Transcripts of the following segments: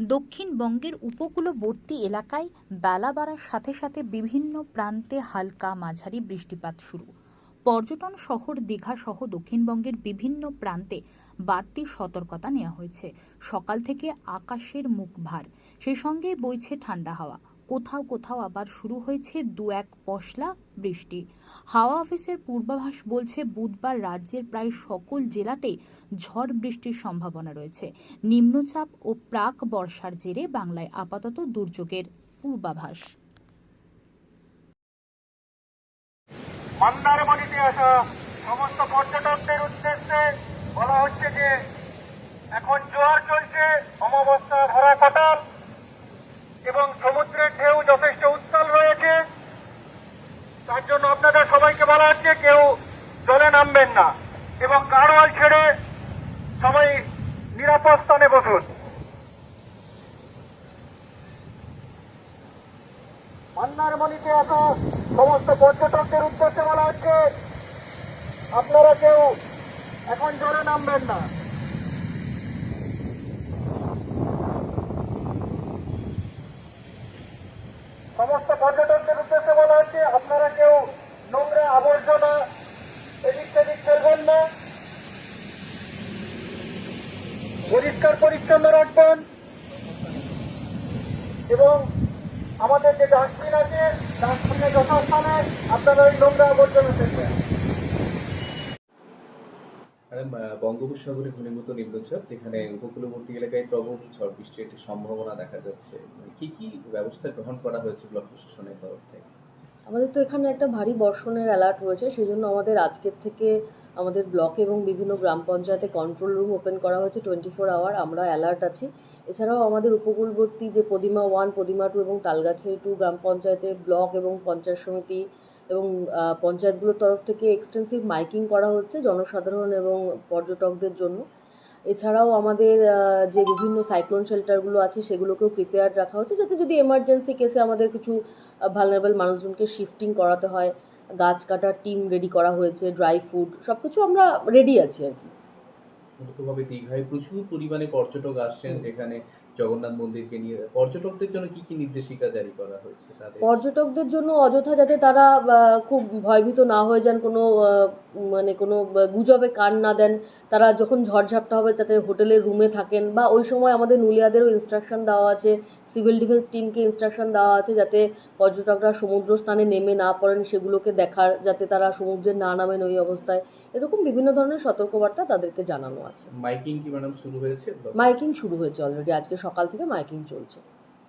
দক্ষিণবঙ্গের উপকূলবর্তী এলাকায় বেলা বাড়ার সাথে সাথে বিভিন্ন প্রান্তে হালকা মাঝারি বৃষ্টিপাত শুরু। পর্যটন শহর দীঘা সহ দক্ষিণবঙ্গের বিভিন্ন প্রান্তে বাড়তি সতর্কতা নেওয়া হয়েছে। সকাল থেকে আকাশের মুখ ভার। সেই সঙ্গে বইছে ঠান্ডা হাওয়া। কোথাও কোথাও আবার শুরু হয়েছে দু এক পশলা বৃষ্টি। হাওয়া অফিসের পূর্বাভাস বলছে, বুধবার রাজ্যের প্রায় সকল জেলাতেই ঝড় বৃষ্টির সম্ভাবনা রয়েছে। নিম্নচাপ ও প্রাক বর্ষার জেরে বাংলায় আপাতত দুর্যোগের পূর্বাভাস। মন্দারমণিতে আসা সমস্ত পর্যটকদের উদ্দেশ্যে বলা হচ্ছে যে, এখন জোয়ার চলছে, অমাবস্যা ভরা কাটাল। তার জন্য আপনাদের সবাইকে বলা হচ্ছে কেউ জলে নামবেন না এবং গাড়োয়াল ছেড়ে সবাই নিরাপদ স্থানে বসুন। মন্দারমণিতে আসা সমস্ত পর্যটকদের উদ্দেশ্যে বলা হচ্ছে, আপনারা কেউ এখন জলে নামবেন না সমস্ত পর্যটকদের উদ্দেশ্যে বলা হচ্ছে আপনারা কেউ নোংরা আবর্জনা এদিক সেদিক ফেলবেন না পরিষ্কার পরিচ্ছন্ন রাখবেন। এবং আমাদের যে ডাস্টবিন আছে ডাস্টবিনে যথাস্থানে আপনারা ওই নোংরা আবর্জনা আহ, বঙ্গোপসাগরে ঘনীভূত নিম্নচাপ যেখানে উপকূলবর্তী এলাকায় প্রবল ঝড় বৃষ্টির একটি সম্ভাবনা দেখা যাচ্ছে মানে কি কি ব্যবস্থা গ্রহণ করা হয়েছে ব্লক প্রশাসনের তরফ থেকে? আমাদের তো এখানে একটা ভারী বর্ষণের অ্যালার্ট রয়েছে সেই জন্য আমাদের আজকের থেকে আমাদের ব্লকে এবং বিভিন্ন গ্রাম পঞ্চায়েতে কন্ট্রোল রুম ওপেন করা হয়েছে টোয়েন্টি ফোর আওয়ার আমরা অ্যালার্ট আছি। এছাড়াও আমাদের উপকূলবর্তী যে পদিমা ওয়ান পদিমা টু এবং তালগাছি টু গ্রাম পঞ্চায়েতে ব্লক এবং পঞ্চায়েত সমিতি এবং পঞ্চায়েতগুলোর তরফ থেকে এক্সটেন্সিভ মাইকিং করা হচ্ছে জনসাধারণ এবং পর্যটকদের জন্য। এছাড়াও আমাদের যে বিভিন্ন সাইক্লোন শেল্টারগুলো আছে সেগুলোকেও প্রিপেয়ার্ড রাখা হচ্ছে যাতে যদি এমার্জেন্সি কেসে আমাদের কিছু ভালনারেবল মানুষজনকে শিফটিং করাতে হয় গাছ কাটার টিম রেডি করা হয়েছে ড্রাই ফুড সব কিছু আমরা রেডি আছি আর কি। মূলতভাবে দীঘায় প্রচুর পরিমাণে পর্যটক আসছেন যেখানে জগন্নাথ মন্দিরকে নিয়ে পর্যটকদের জন্য কি কি নির্দেশিকা জারি করা হয়েছে পর্যটকদের জন্য অযথা যাতে তারা খুব ভয়ভীত না হয়ে যান, কোনো মানে কোনো গুজবে কান না দেন, তারা যখন ঝড়ঝাপটা হবে তাতে হোটেলের রুমে থাকেন, বা ওই সময় আমাদের নুলিয়াদেরও ইনস্ট্রাকশন দেওয়া আছে সিভিল ডিফেন্স টিমকে ইনস্ট্রাকশন দেওয়া আছে যাতে পর্যটকরা সমুদ্র স্থানে নেমে না পড়েন, সেগুলোকে দেখার, যাতে তারা সমুদ্রে না নামেন ওই অবস্থায়। এরকম বিভিন্ন ধরনের সতর্কবার্তা তাদেরকে জানানো আছে। মাইকিং কি ম্যাডাম শুরু হয়েছে? মাইকিং শুরু হয়েছে অলরেডি আজকে সকাল থেকে মাইকিং চলছে।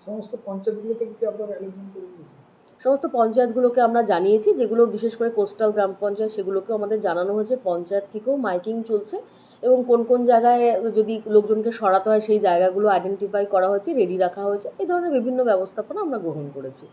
সমস্ত পঞ্চায়েতগুলোতে কি আপনারা অ্যারেঞ্জমেন্ট করে দিয়েছেন? সমস্ত পঞ্চায়েতগুলোকে আমরা জানিয়েছি যেগুলো বিশেষ করে কোস্টাল গ্রাম পঞ্চায়েত সেগুলোকেও আমাদের জানানো হয়েছে। পঞ্চায়েত থেকেও মাইকিং চলছে এবং কোন কোন জায়গায় যদি লোকজনকে সরাতে হয় সেই জায়গাগুলো আইডেন্টিফাই করা হয়েছে রেডি রাখা হয়েছে। এই ধরনের বিভিন্ন ব্যবস্থাপনা আমরা গ্রহণ করেছি।